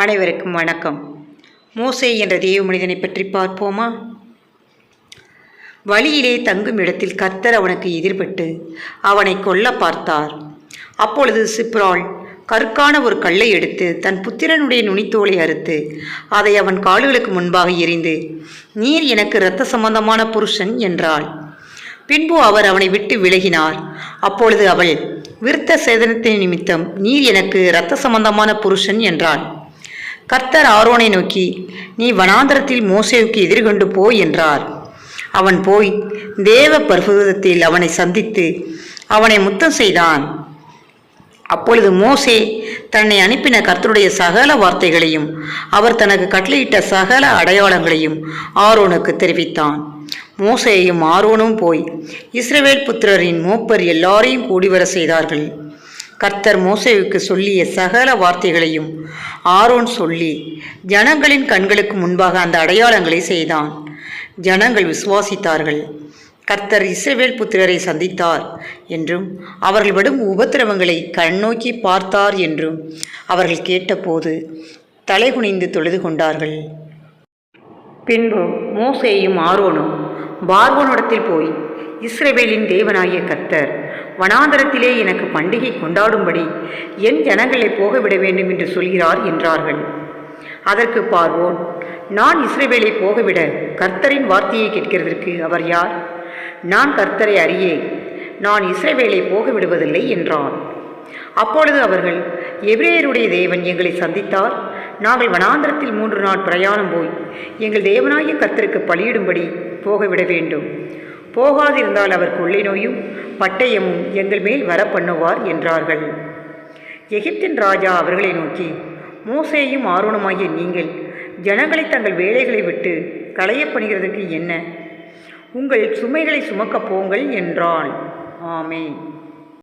அனைவருக்கும் வணக்கம். மோசே என்ற தெய்வ மனிதனை பற்றி பார்ப்போமா? வழியிலே தங்கும் இடத்தில் கர்த்தர் அவனுக்கு எதிர்பட்டு அவனை கொல்ல பார்த்தார். அப்பொழுது சிப்ரால் கற்கான ஒரு கல்லை எடுத்து தன் புத்திரனுடைய நுனித்தோலை அறுத்து அதை அவன் கால்களுக்கு முன்பாக எறிந்து நீர் எனக்கு இரத்த சம்பந்தமான புருஷன் என்றாள். பின்பு அவர் அவனை விட்டு விலகினார். அப்பொழுது அவள் விருத்த சேதனத்தின் நிமித்தம் நீர் எனக்கு இரத்த சம்பந்தமான புருஷன் என்றாள். கர்த்தர் ஆரோனை நோக்கி நீ வனாந்தரத்தில் மோசேவுக்கு எதிர்கொண்டு போ என்றார். அவன் போய் தேவ பர்வதத்தில் அவனை சந்தித்து அவனை முத்தம் செய்தான். அப்பொழுது மோசே தன்னை அனுப்பின கர்த்தருடைய சகல வார்த்தைகளையும் அவர் தனக்கு கட்டளையிட்ட சகல அடையாளங்களையும் ஆரோனுக்கு தெரிவித்தான். மோசையும் ஆரோனும் போய் இஸ்ரவேல் புத்திரரின் மூப்பர் எல்லாரையும் கூடிவர செய்தார்கள். கர்த்தர் மோசேவுக்கு சொல்லிய சகல வார்த்தைகளையும் ஆரோன் சொல்லி ஜனங்களின் கண்களுக்கு முன்பாக அந்த அடையாளங்களை செய்தான். ஜனங்கள் விசுவாசித்தார்கள். கர்த்தர் இஸ்ரவேல் புத்திரரை சந்தித்தார் என்றும் அவர்கள் விடும் உபத்திரவங்களை கண்ணோக்கி பார்த்தார் என்றும் அவர்கள் கேட்டபோது தலைகுனிந்து தொழுது கொண்டார்கள். பின்பு மோசேயும் ஆரோனும் பார்வோனிடத்தில் போய் இஸ்ரவேலின் தேவனாகிய கர்த்தர் வனாந்தரத்திலே எனக்கு பண்டிகை கொண்டாடும்படி என் ஜனங்களை போகவிட வேண்டும் என்று சொல்கிறார் என்றார்கள். அதற்கு பார்வோன் நான் இஸ்ரேவேலை போகவிட கர்த்தரின் வார்த்தையை கேட்கிறதற்கு அவர் யார்? நான் கர்த்தரை அறியேன் நான் இஸ்ரேவேலை போக விடுவதில்லை என்றான். அப்பொழுது அவர்கள் எபிரேயருடைய தேவன் எங்களை சந்தித்தார். நாங்கள் வனாந்திரத்தில் மூன்று நாள் பிரயாணம் போய் எங்கள் தேவனாகிய கர்த்தருக்கு பலியிடும்படி போகவிட வேண்டும். போகாதிருந்தால் அவர் கொள்ளை நோயும் பட்டயமும் எங்கள் மேல் வர பண்ணுவார் என்றார்கள். எகிப்தின் ராஜா அவர்களை நோக்கி மோசேயும் ஆர்வனமாகிய நீங்கள் ஜனங்களை தங்கள் வேலைகளை விட்டு களையப்படுகிறதுக்கு என்ன? உங்கள் சுமைகளை சுமக்கப் போங்கள் என்றாள் ஆமே